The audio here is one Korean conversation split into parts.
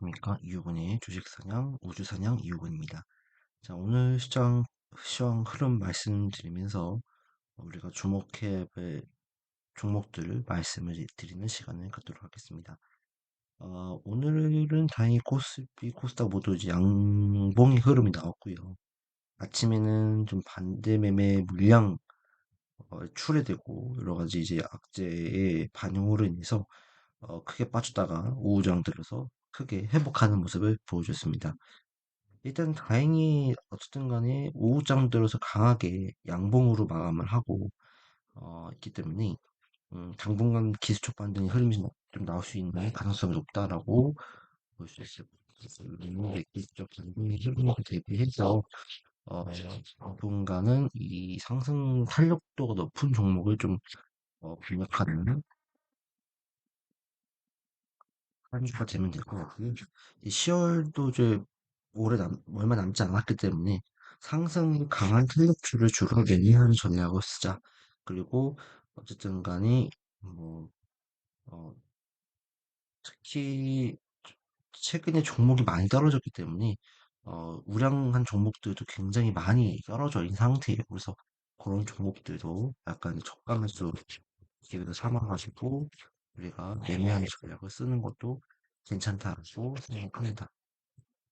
안녕하십니까. 이유근의 주식사냥, 우주사냥 이유근입니다. 자, 오늘 시장, 시황 흐름 말씀드리면서 우리가 주목해야 할 종목들 말씀을 드리는 시간을 갖도록 하겠습니다. 어, 오늘은 다행히 코스피, 코스닥 모두 양봉의 흐름이 나왔고요. 아침에는 좀 반대 매매 물량 어, 출회되고 여러 가지 이제 악재의 반영으로 인해서 어, 크게 빠졌다가 오후장 들어서 크게 회복하는 모습을 보여줬습니다. 일단 다행히 어쨌든 간에 오후장 들어서 강하게 양봉으로 마감을 하고 어, 있기 때문에 음, 당분간 기술적 반등의 흐름이 좀 나올 수 있는 가능성이 높다라고 볼 수 있을 것. 기술적 반등의 흐름을 대비해서 어, 당분간은 이 상승 탄력도가 높은 종목을 좀 어, 공략하는 한 주가 되면 될 것 같고요. 이 10월도 이제 올해 남, 얼마 남지 않았기 때문에 상승이 강한 탄력주를 주로 매니하는 전략을 쓰자. 그리고 어쨌든 간에 뭐 어, 특히 최근에 종목이 많이 떨어졌기 때문에 어, 우량한 종목들도 굉장히 많이 떨어져 있는 상태예요. 그래서 그런 종목들도 약간 매수 기회를 삼아가지고 우리가 매매하는 전략을 쓰는 것도 괜찮다고 생각합니다.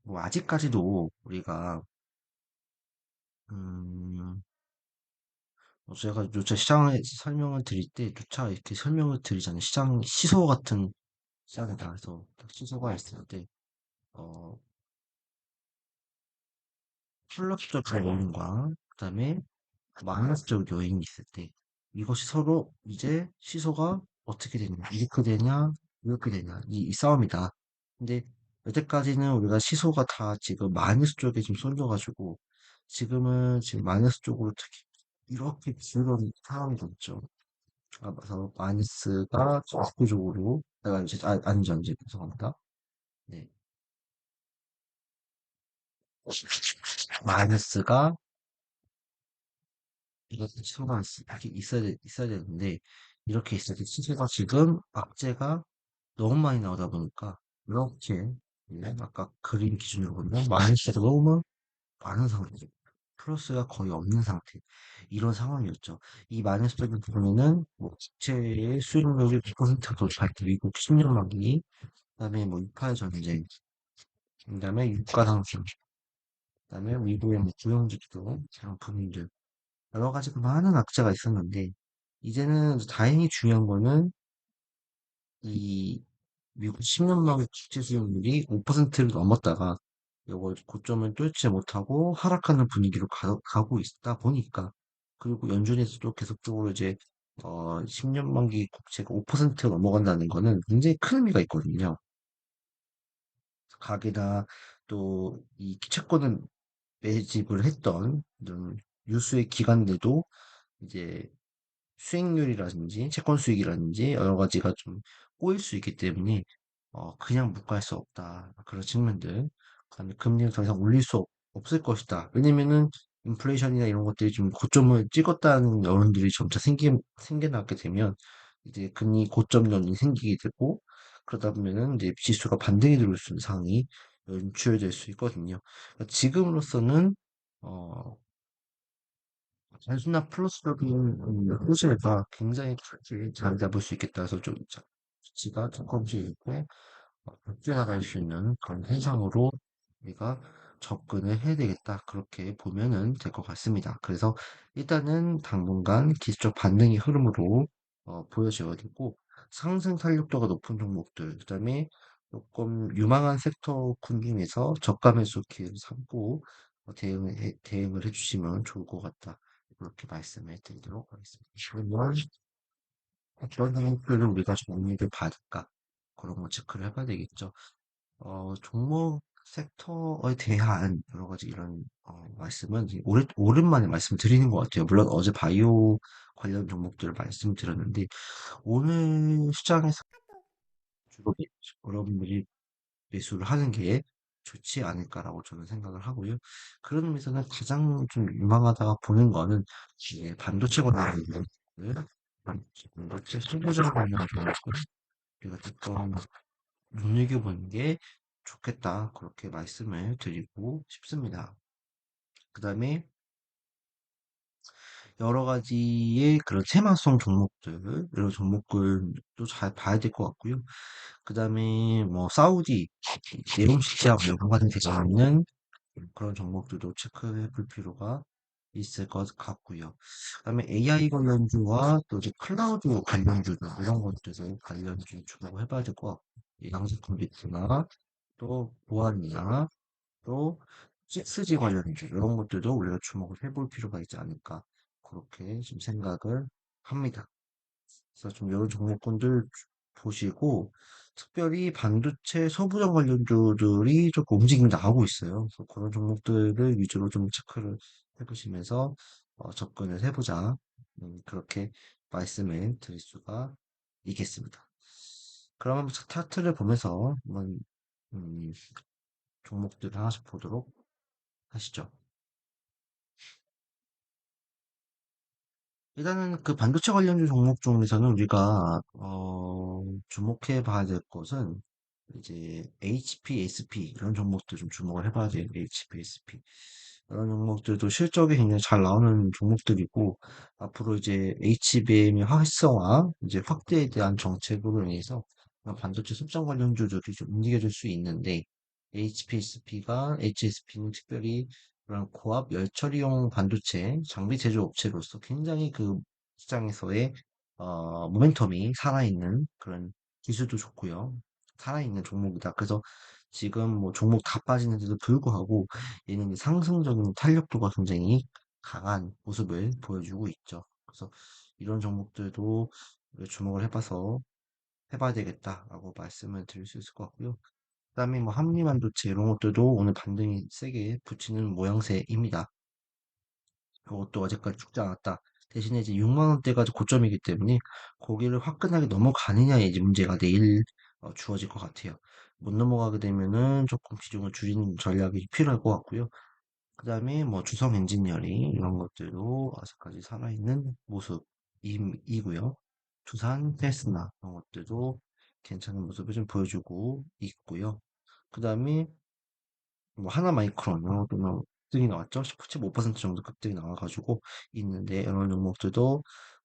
뭐 아직까지도 우리가 음, 어, 제가 요새 시장에 설명을 드릴 때 조차 이렇게 설명을 드리잖아요. 시장 시소 같은. 그래서 딱 시소가 있을 때 어, 플러스적 요인과 그다음에 마이너스적 요인이 있을 때 이것이 서로 이제 시소가 어떻게 되냐 이렇게 되냐 이렇게 되냐 이, 이 싸움이다. 근데 여태까지는 우리가 시소가 다 지금 마이너스 쪽에 좀 쏠려가지고 지금은 지금 마이너스 쪽으로 특히 이렇게 기울어진 상황이 됐죠. 아, 그래서 마이너스가 적극적으로 내가 이제 아, 아니죠 이제 죄송합니다. 네 마이너스가 있- 이렇게 있어야 돼- 있어야 되는데 이렇게 있을 때 시소가 지금 악재가 너무 많이 나오다 보니까 이렇게 예, 아까 그림 기준으로 보면 마이너스가 너무 많은 상태죠. 플러스가 거의 없는 상태. 이런 상황이었죠. 이 마이너스적인 부분에는 뭐 국채의 수익률이 9%가 돌파할 때 미국 10년 만기, 그다음에 뭐 유파 전쟁, 그다음에 유가 상승, 그다음에 미국의 뭐 구형지표, 장품들 여러 가지 많은 악재가 있었는데 이제는 다행히 중요한 거는 이 미국 10년만 국채 수익률이 5%를 넘었다가 이걸 고점을 뚫지 못하고 하락하는 분위기로 가, 가고 있다 보니까 그리고 연준에서도 계속적으로 이제 어 10년 만기 국채가 5%가 넘어간다는 거는 굉장히 큰 의미가 있거든요. 가게나 또이 채권을 매집을 했던 유수의 기관들도 이제 수익률이라든지 채권 수익이라든지 여러 가지가 좀 꼬일 수 있기 때문에 어, 그냥 묵과할 수 없다. 그런 측면들. 금리를 더 이상 올릴 수 없, 없을 것이다. 왜냐면은 인플레이션이나 이런 것들이 좀 고점을 찍었다는 여론들이 점차 생기, 생겨나게 되면 이제 금리 고점 연이 생기게 되고 그러다 보면은 이제 지수가 반등이 들어올 수 있는 상황이 연출될 수 있거든요. 그러니까 지금으로서는 어, 단순한 플러스적인 음, 호재가 굉장히 자리 잡을 수 있겠다 해서 좀 자- 가치가 조금씩 이렇게 급등나갈 수 있는 그런 현상으로 우리가 접근을 해야 되겠다. 그렇게 보면은 될 것 같습니다. 그래서 일단은 당분간 기술적 반등의 흐름으로 어, 보여져야 되고 상승 탄력도가 높은 종목들, 그다음에 조금 유망한 섹터 군 중에서 저가 매수 기회를 삼고 어, 대응을 해주시면 좋을 것 같다. 그렇게 말씀을 드리도록 하겠습니다. 그러면 어떤 종목들을 우리가 정리를 받을까? 그런 거 체크를 해봐야 되겠죠. 어, 종목 섹터에 대한 여러 가지 이런 어, 말씀은 오래, 오랜만에 말씀 드리는 것 같아요. 물론 어제 바이오 관련 종목들을 말씀드렸는데 오늘 시장에서 주로 매- 여러분들이 매수를 하는 게 좋지 않을까라고 저는 생각을 하고요. 그런 의미에서는 가장 좀 유망하다가 보는 거는 이제 반도체 관련 반도체 소비자 관련 종목들 우리가 조금 눈여겨보는 게 좋겠다. 그렇게 말씀을 드리고 싶습니다. 그 다음에 여러 가지의 그런 테마성 종목들, 이런 종목들도 잘 봐야 될 것 같고요. 그 다음에 뭐 사우디 내용식 시장 연관된 대상은 그런 종목들도 체크해 볼 필요가 있을 것 같고요. 그다음에 AI 관련주와 또 이제 클라우드 관련주들 이런 것들을 관련주 주목을 해봐야 될 것 같고 양식 컴퓨터나 또 보안이나 또 6G 관련주 이런 것들도 우리가 주목을 해볼 필요가 있지 않을까 그렇게 좀 생각을 합니다. 그래서 좀 이런 종목군들 보시고 특별히 반도체 소부장 관련주들이 조금 움직임이 나오고 있어요. 그래서 그런 종목들을 위주로 좀 체크를 해보시면서 어, 접근을 해보자. 음, 그렇게 말씀을 드릴 수가 있겠습니다. 그러면 차트를 보면서 한번 음, 종목들을 하나씩 보도록 하시죠. 일단은 그 반도체 관련주 종목 중에서는 우리가 어, 주목해 봐야 될 것은 이제 HPSP 이런 종목들 좀 주목을 해봐야 돼요. HPSP 이런 종목들도 실적이 굉장히 잘 나오는 종목들이고 앞으로 이제 HBM의 활성화 이제 확대에 대한 정책으로 인해서 반도체 습장 관련주들이 좀 움직여질 수 있는데 HPSP가 HSP는 특별히 그런 고압 열처리용 반도체 장비 제조 업체로서 굉장히 그 시장에서의 어, 모멘텀이 살아있는 그런 기술도 좋고요. 살아있는 종목이다. 그래서 지금 뭐 종목 다 빠지는데도 불구하고 얘는 상승적인 탄력도가 굉장히 강한 모습을 보여주고 있죠. 그래서 이런 종목들도 주목을 해봐서 해봐야 되겠다라고 말씀을 드릴 수 있을 것 같고요. 그다음에 뭐 한미반도체 이런 것들도 오늘 반등이 세게 붙이는 모양새입니다. 이것도 어제까지 죽지 않았다. 대신에 이제 6만 원대가 고점이기 때문에 거기를 화끈하게 넘어가느냐의 문제가 내일 어, 주어질 것 같아요. 못 넘어가게 되면은 조금 비중을 줄이는 전략이 필요할 것 같고요. 그 다음에 뭐 주성 엔지니어링 이런 것들도 아직까지 살아있는 모습이고요. 두산 테스나 이런 것들도 괜찮은 모습을 좀 보여주고 있고요. 그 다음에 뭐 하나 마이크론 이런 것도 뭐 급등이 나왔죠. 17.5% 정도 급등이 나와가지고 있는데 이런 종목들도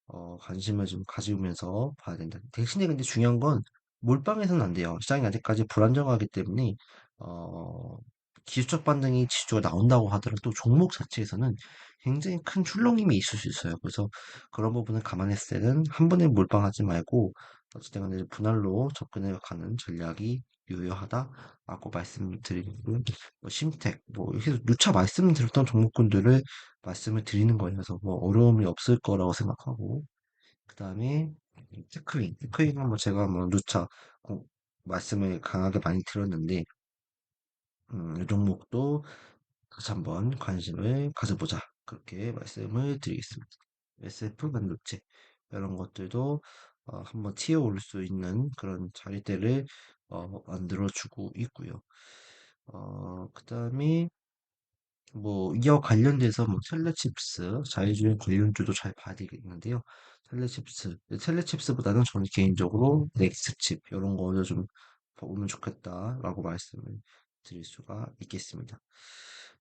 어, 관심을 좀 가지면서 봐야 된다. 대신에 근데 중요한 건 몰빵해서는 안 돼요. 시장이 아직까지 불안정하기 때문에 어, 기술적 반등이 지수가 나온다고 하더라도 종목 자체에서는 굉장히 큰 출렁임이 있을 수 있어요. 그래서 그런 부분을 감안했을 때는 한 번에 몰빵하지 말고 어쨌든 분할로 접근해 가는 전략이 유효하다라고 말씀드리고 뭐 심택 뭐 계속 누차 말씀드렸던 종목군들을 말씀을 드리는. 그래서 뭐 어려움이 없을 거라고 생각하고 그 다음에 테크윈 테크윈은 뭐 제가 뭐 누차 고- 말씀을 강하게 많이 드렸는데 음, 이 종목도 다시 한번 관심을 가져보자 그렇게 말씀을 드리겠습니다. SF 반도체 이런 것들도 어, 한번 튀어올 수 있는 그런 자리대를 어, 만들어주고 있고요. 어, 그 다음에 뭐 이와 관련돼서 뭐 텔레칩스 자율주행 관련주도 잘 봐야 되겠는데요. 텔레칩스, 텔레칩스보다는 저는 개인적으로 넥스칩 이런 거를 좀 보면 좋겠다라고 말씀을 드릴 수가 있겠습니다.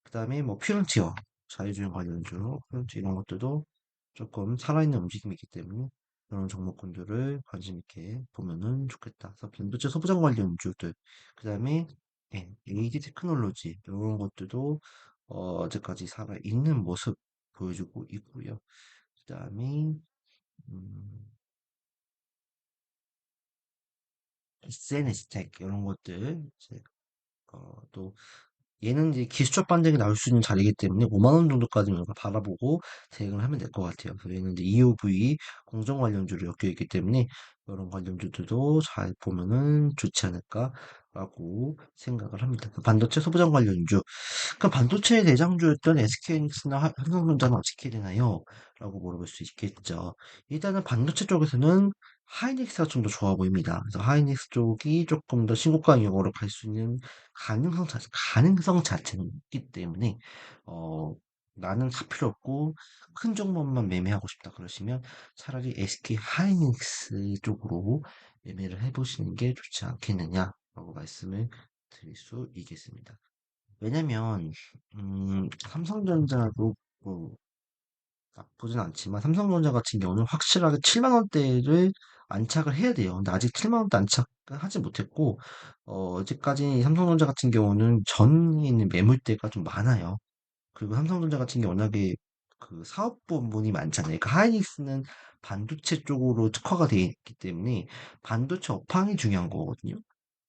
그 다음에 뭐 퓨런티어 자율주행 관련주, 퓨런티어 이런 것들도 조금 살아있는 움직임이 있기 때문에 그런 종목군들을 관심 있게 보면은 좋겠다. 그래서 반도체 소부장 관련주들, 그 다음에 AD 테크놀로지 이런 것들도 어, 어제까지 살아 있는 모습 보여주고 있고요. 그 다음에 음, SNS 텍 이런 것들 이제 어, 또 얘는 이제 기술적 반등이 나올 수 있는 자리이기 때문에 5만 원 정도까지는 우리가 바라보고 대응을 하면 될 것 같아요. 그래서 얘는 이제 EOV 공정 관련주로 엮여 있기 때문에 이런 관련주들도 잘 보면은 좋지 않을까라고 생각을 합니다. 그 반도체 소부장 관련주 그 반도체의 대장주였던 SK하이닉스나 삼성전자는 어떻게 되나요? 라고 물어볼 수 있겠죠. 일단은 반도체 쪽에서는 하이닉스가 좀 더 좋아 보입니다. 그래서 하이닉스 쪽이 조금 더 신고가 영역으로 갈 수 있는 가능성 자체, 가능성 자체는 있기 때문에, 어, 나는 사 필요 없고 큰 종목만 매매하고 싶다 그러시면 차라리 SK 하이닉스 쪽으로 매매를 해보시는 게 좋지 않겠느냐라고 말씀을 드릴 수 있겠습니다. 왜냐면, 음, 삼성전자도 뭐 나쁘진 않지만 삼성전자 같은 경우는 확실하게 7만 원대를 안착을 해야 돼요. 근데 아직 7만 원대 안착을 하지 못했고, 어, 아직까지 삼성전자 같은 경우는 전에 있는 매물대가 좀 많아요. 그리고 삼성전자 같은 게 워낙에 그 사업 부문이 많잖아요. 그러니까 하이닉스는 반도체 쪽으로 특화가 되어 있기 때문에 반도체 업황이 중요한 거거든요.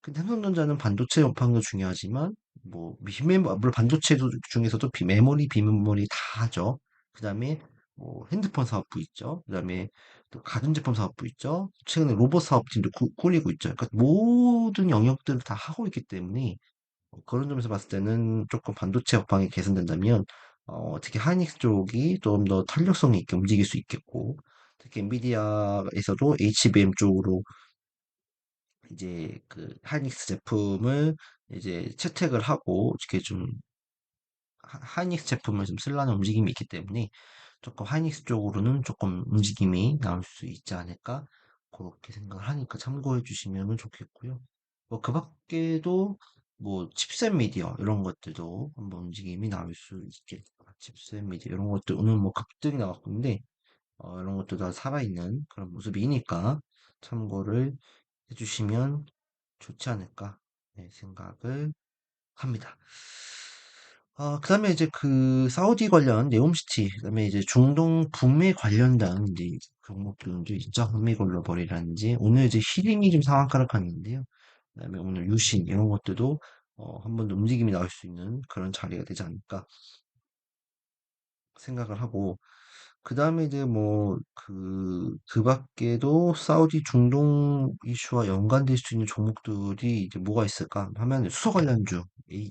근데 삼성전자는 반도체 업황도 중요하지만 뭐 비메모 물론 반도체 중에서도 비메모리 비메모리 다 하죠. 그다음에 뭐 핸드폰 사업부 있죠. 그다음에 또 가전제품 사업부 있죠. 최근에 로봇 사업팀도 구- 꾸리고 있죠. 그러니까 모든 영역들을 다 하고 있기 때문에 어, 그런 점에서 봤을 때는 조금 반도체 업황이 개선된다면 어, 특히 하이닉스 쪽이 좀 더 탄력성이 있게 움직일 수 있겠고 특히 엔비디아에서도 HBM 쪽으로 이제 그 하이닉스 제품을 이제 채택을 하고 이렇게 좀 하- 하이닉스 제품을 좀 쓰려는 움직임이 있기 때문에 조금 하이닉스 쪽으로는 조금 움직임이 나올 수 있지 않을까 그렇게 생각을 하니까 참고해 주시면 좋겠고요. 뭐 그 밖에도 뭐 칩셋 미디어 이런 것들도 한번 움직임이 나올 수 있겠다. 칩셋 미디어 이런 것들 오늘 뭐 급등이 나왔고 근데 어, 이런 것도 다 살아있는 그런 모습이니까 참고를 해주시면 좋지 않을까 네, 생각을 합니다. 아, 그다음에 이제 그 사우디 관련 네옴시티, 그 다음에 이제 중동 북미 관련된 이제 종목들도 있죠. 북미 글로벌이라든지 오늘 이제 히림이 좀 상한가를 갔는데요. 그 다음에 오늘 유신 이런 것들도 어, 한번더 움직임이 나올 수 있는 그런 자리가 되지 않을까 생각을 하고 그 다음에 이제 뭐, 그, 그 밖에도 사우디 중동 이슈와 연관될 수 있는 종목들이 이제 뭐가 있을까 하면 수소 관련주,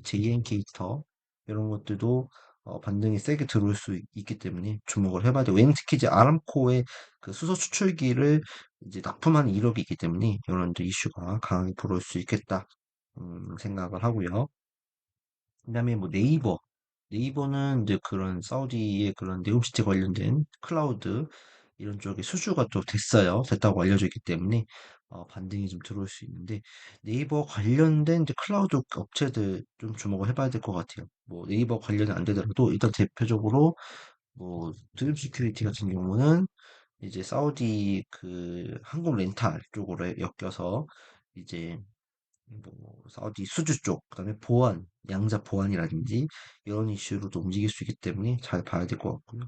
JN 케이터, 이런 것들도 어, 반등이 세게 들어올 수 있- 있기 때문에 주목을 해봐야 되고, 왜냐면 특히 이제 아람코의 그 수소 수출기를 이제 납품하는 이력이 있기 때문에 이런 이슈가 강하게 불어올 수 있겠다, 음, 생각을 하고요. 그다음에 뭐 네이버 네이버는 이제 그런 사우디의 그런 네옴시티 관련된 클라우드 이런 쪽에 수주가 또 됐어요. 됐다고 알려져 있기 때문에 어, 반등이 좀 들어올 수 있는데 네이버 관련된 이제 클라우드 업체들 좀 주목을 해봐야 될 것 같아요. 뭐 네이버 관련이 안 되더라도 일단 대표적으로 뭐 드림 시큐리티 같은 경우는 이제 사우디 그 항공 렌탈 쪽으로 엮여서 이제 뭐 사우디 수주 쪽, 그다음에 보안, 양자 보안이라든지 이런 이슈로도 움직일 수 있기 때문에 잘 봐야 될 것 같고요.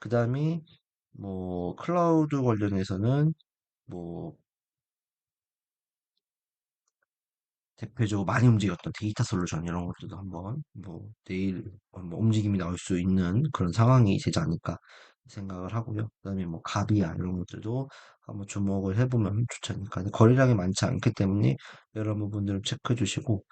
그다음에 뭐 클라우드 관련해서는 뭐 대표적으로 많이 움직였던 데이터 솔루션 이런 것들도 한번 뭐 내일 한번 움직임이 나올 수 있는 그런 상황이 되지 않을까 생각을 하고요. 그다음에 뭐 가비아 이런 것들도 한번 주목을 해보면 좋지 않을까. 근데 거래량이 많지 않기 때문에 여러 부분들을 체크해 주시고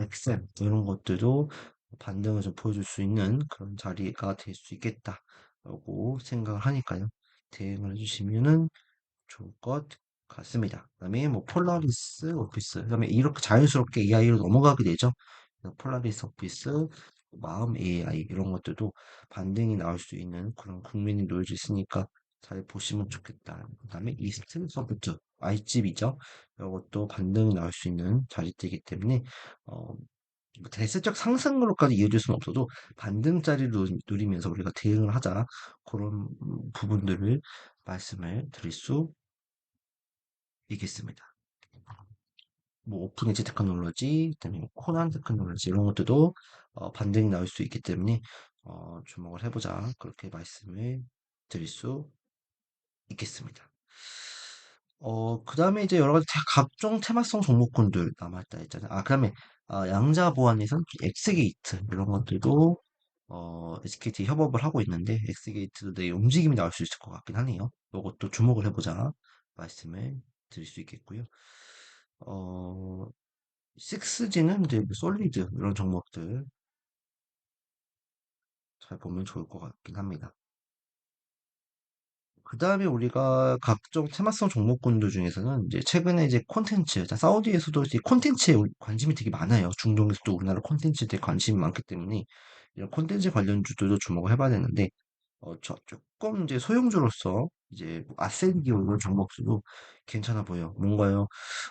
엑셀 이런 것들도 반등을 좀 보여줄 수 있는 그런 자리가 될 수 있겠다라고 생각을 하니까요. 대응을 해주시면은 좋을 것 같습니다. 그 다음에 뭐 폴라리스 오피스, 그 다음에 이렇게 자연스럽게 AI로 넘어가게 되죠. 폴라리스 오피스, 마음 AI 이런 것들도 반등이 나올 수 있는 그런 국민이 놓여져 있으니까 잘 보시면 좋겠다. 그 다음에 이스트 소프트, 아이집이죠. 이것도 반등이 나올 수 있는 자리대이기 때문에 어, 뭐 대세적 상승으로까지 이어질 수는 없어도 반등짜리를 누- 누리면서 우리가 대응을 하자 그런 부분들을 말씀을 드릴 수 있겠습니다. 뭐 오픈 에지 테크놀로지, 그다음에 뭐 코난 테크놀로지 이런 것들도 어, 반등이 나올 수 있기 때문에 어, 주목을 해보자 그렇게 말씀을 드릴 수 있겠습니다. 어, 그 다음에 이제 여러 가지 테- 각종 테마성 종목군들 남아있다 했잖아요. 아, 그 다음에 아, 양자 보안에선 엑스게이트 이런 것들도 어, SKT 협업을 하고 있는데 엑스게이트도 내 움직임이 나올 수 있을 것 같긴 하네요. 이것도 주목을 해보자 말씀을 드릴 수 있겠고요. 어, 6G는 이제 뭐 솔리드 이런 종목들 잘 보면 좋을 것 같긴 합니다. 그 다음에 우리가 각종 테마성 종목군들 중에서는 이제 최근에 이제 콘텐츠, 자, 사우디에서도 이제 콘텐츠에 관심이 되게 많아요. 중동에서도 우리나라 콘텐츠에 대해 관심이 많기 때문에 이런 콘텐츠 관련주들도 주목을 해봐야 되는데, 어, 저 조금 이제 소형주로서 이제 뭐 아센디오 이런 종목들도 괜찮아 보여. 뭔가요?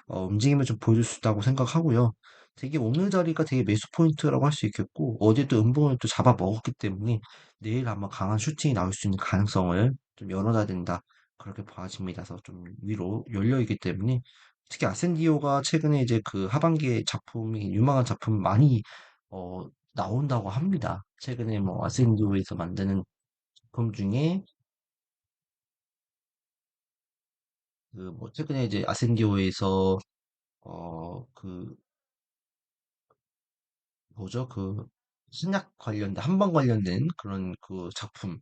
어, 움직임을 좀 보여줄 수 있다고 생각하고요. 되게 오늘 자리가 되게 매수 포인트라고 할 수 있겠고 어제 또 음봉을 또 잡아 먹었기 때문에 내일 아마 강한 슈팅이 나올 수 있는 가능성을 좀 열어놔야 된다. 그렇게 봐집니다. 그래서 좀 위로 열려 있기 때문에 특히 아센디오가 최근에 이제 그 하반기에 작품이 유망한 작품 많이 어 나온다고 합니다. 최근에 뭐 아센디오에서 만드는 작품 중에 그 뭐 최근에 이제 아센디오에서 어 그 뭐죠? 그 신약 관련된 한방 관련된 그런 그 작품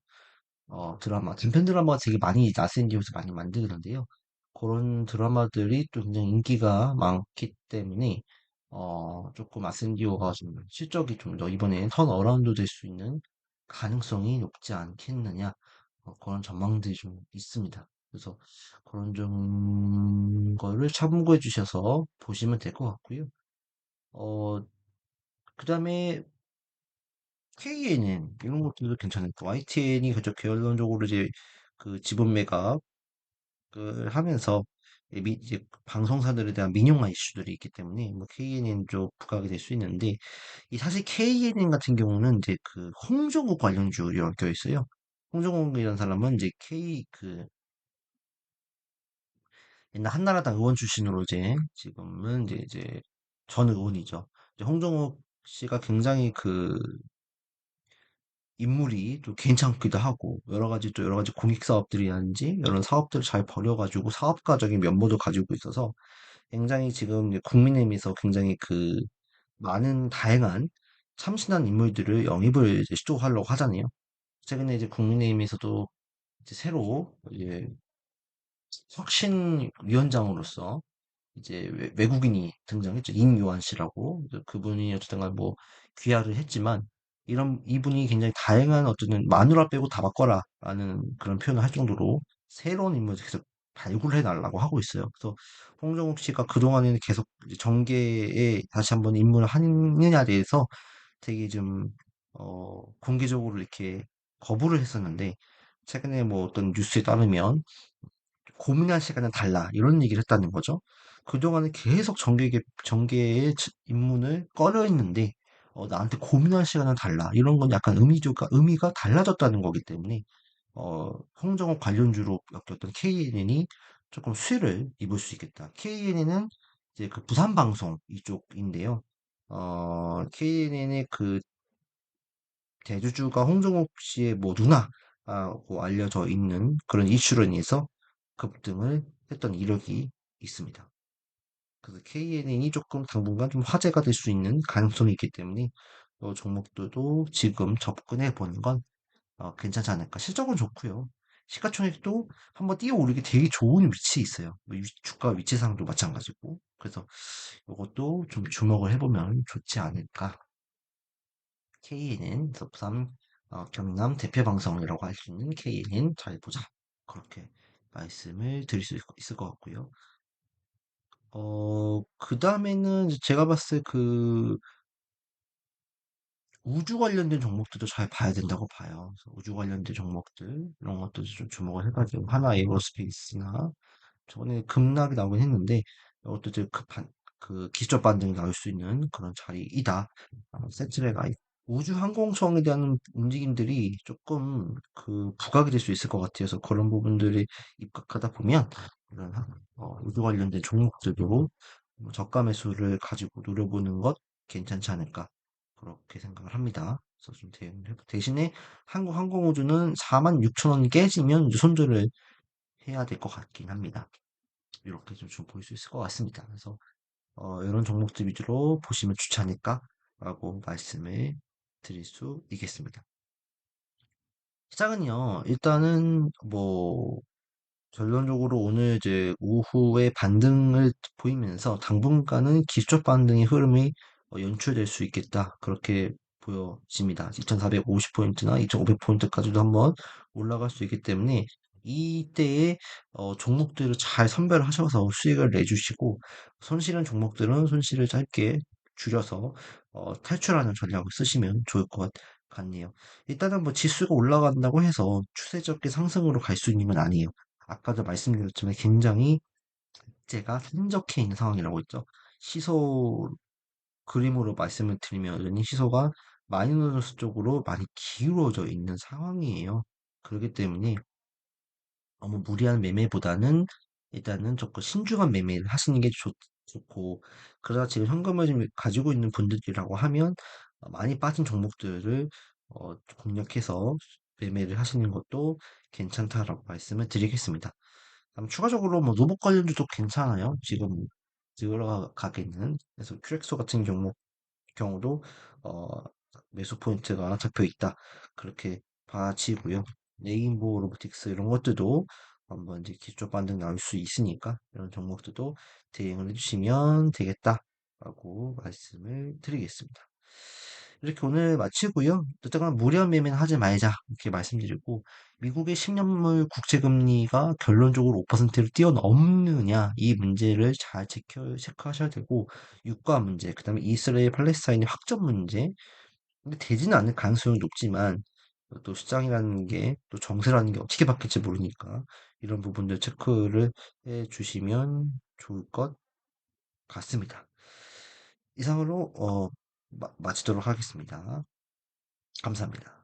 어 드라마 단편 드라마가 되게 많이 아센디오에서 많이 만들던데요. 그런 드라마들이 또 굉장히 인기가 많기 때문에 어 조금 아센디오가 좀 실적이 좀 더 이번에 턴 어라운드 될 수 있는 가능성이 높지 않겠느냐 어, 그런 전망들이 좀 있습니다. 그래서 그런 좀 거를 참고해 주셔서 보시면 될 것 같고요. 어 그 다음에 KNN 이런 것들도 괜찮을 거. YTN이 그저 결론적으로 이제 그 지분 매각을 하면서 이 미- 이제 방송사들에 대한 민영화 이슈들이 있기 때문에 뭐 KNN 쪽 부각이 될 수 있는데 이 사실 KNN 같은 경우는 이제 그 홍정욱 관련주로 엮여 있어요. 홍정욱이라는 사람은 이제 K 그 옛날 한나라당 의원 출신으로 이제 지금은 이제 이제 전 의원이죠. 홍정욱 씨가 굉장히 그 인물이 또 괜찮기도 하고 여러 가지 또 여러 가지 공익 사업들이라든지 이런 사업들을 잘 벌여가지고 사업가적인 면모도 가지고 있어서 굉장히 지금 이제 국민의힘에서 굉장히 그 많은 다양한 참신한 인물들을 영입을 이제 시도하려고 하잖아요. 최근에 이제 국민의힘에서도 이제 새로 이제 혁신 위원장으로서 이제 외, 외국인이 등장했죠. 임요한 씨라고. 그분이 어쨌든 간에 뭐 귀화를 했지만 이런 이분이 굉장히 다양한 어쨌든 마누라 빼고 다 바꿔라 라는 그런 표현을 할 정도로 새로운 인물을 계속 발굴해 달라고 하고 있어요. 그래서 홍정욱 씨가 그동안에는 계속 정계에 다시 한번 입문을 하느냐에 대해서 되게 좀 어, 공개적으로 이렇게 거부를 했었는데 최근에 뭐 어떤 뉴스에 따르면 고민할 시간은 달라. 이런 얘기를 했다는 거죠. 그동안은 계속 정계에, 정계의 치- 입문을 꺼려 했는데, 어, 나한테 고민할 시간은 달라. 이런 건 약간 의미가, 의미가 달라졌다는 거기 때문에, 어, 홍정호 관련주로 엮였던 KNN이 조금 수혜를 입을 수 있겠다. KNN은 이제 그 부산방송 이쪽인데요. 어, KNN의 그 대주주가 홍정욱 씨의 뭐 누나라고 알려져 있는 그런 이슈로 인해서 급등을 했던 이력이 있습니다. KNN이 조금 당분간 좀 화제가 될 수 있는 가능성이 있기 때문에 이 종목들도 지금 접근해 보는 건 어, 괜찮지 않을까. 실적은 좋고요. 시가총액도 한번 뛰어 오르기 되게 좋은 위치에 있어요. 뭐 위- 주가 위치상도 마찬가지고. 그래서 이것도 좀 주목을 해보면 좋지 않을까 KNN 부산 어, 경남 대표 방송이라고 할 수 있는 KNN 잘 보자. 그렇게 말씀을 드릴 수 있- 있을 것 같고요. 어, 그 다음에는 제가 봤을 때그 우주 관련된 종목들도 잘 봐야 된다고 봐요. 우주 관련된 종목들 이런 것도 좀 주목을 해가지고 하나 에어로스페이스나 저번에 급락이 나오긴 했는데 이것도 이제 급한 그 기저 반등이 나올 수 있는 그런 자리이다. 세트레가 우주 항공청에 대한 움직임들이 조금 그 부각이 될 수 있을 것 같아서 그런 부분들이 입각하다 보면 어, 우주 관련된 종목들도 뭐 저가 매수를 가지고 노려보는 것 괜찮지 않을까 그렇게 생각을 합니다. 그래서 좀 대응을 해보- 대신에 한국 항공우주는 46,000원 깨지면 손절을 해야 될 것 같긴 합니다. 이렇게 좀, 좀 보일 수 있을 것 같습니다. 그래서 어, 이런 종목들 위주로 보시면 좋지 않을까라고 말씀을 드릴 수 있겠습니다. 시장은요, 일단은 뭐 결론적으로 오늘 이제 오후에 반등을 보이면서 당분간은 기술적 반등의 흐름이 어, 연출될 수 있겠다. 그렇게 보여집니다. 2450포인트나 2500포인트까지도 한번 올라갈 수 있기 때문에 이때에 어, 종목들을 잘 선별하셔서 수익을 내주시고 손실은 종목들은 손실을 짧게 줄여서 어, 탈출하는 전략을 쓰시면 좋을 것 같네요. 일단은 뭐 지수가 올라간다고 해서 추세적인 상승으로 갈 수 있는 건 아니에요. 아까도 말씀드렸지만 굉장히 제가 산적해 있는 상황이라고 했죠. 시소 그림으로 말씀을 드리면 러닝 시소가 마이너스 쪽으로 많이 기울어져 있는 상황이에요. 그렇기 때문에 너무 무리한 매매보다는 일단은 조금 신중한 매매를 하시는 게 좋, 좋고 그러다 지금 현금을 좀 가지고 있는 분들이라고 하면 어, 많이 빠진 종목들을 어, 공략해서 매매를 하시는 것도 괜찮다라고 말씀을 드리겠습니다. 다음 추가적으로 뭐 로봇 관련주도 괜찮아요. 지금 들어가겠는 그래서 큐렉소 같은 경우 경우도 어, 매수 포인트가 잡혀 있다. 그렇게 봐지고요. 레인보우 로보틱스 이런 것들도 한번 이제 기초 반등 나올 수 있으니까 이런 종목들도 대응을 해주시면 되겠다라고 말씀을 드리겠습니다. 이렇게 오늘 마치고요. 어쨌거나 무리한 매매는 하지 말자 이렇게 말씀드리고 미국의 10년물 국채금리가 결론적으로 5%를 뛰어넘느냐 이 문제를 잘 체크, 체크하셔야 되고 유가 문제, 그다음에 이스라엘 팔레스타인의 확전 문제 근데 되지는 않을 가능성이 높지만 또 시장이라는 게 또 정세라는 게 어떻게 바뀔지 모르니까 이런 부분들 체크를 해 주시면 좋을 것 같습니다. 이상으로 어, 마, 마치도록 하겠습니다. 감사합니다.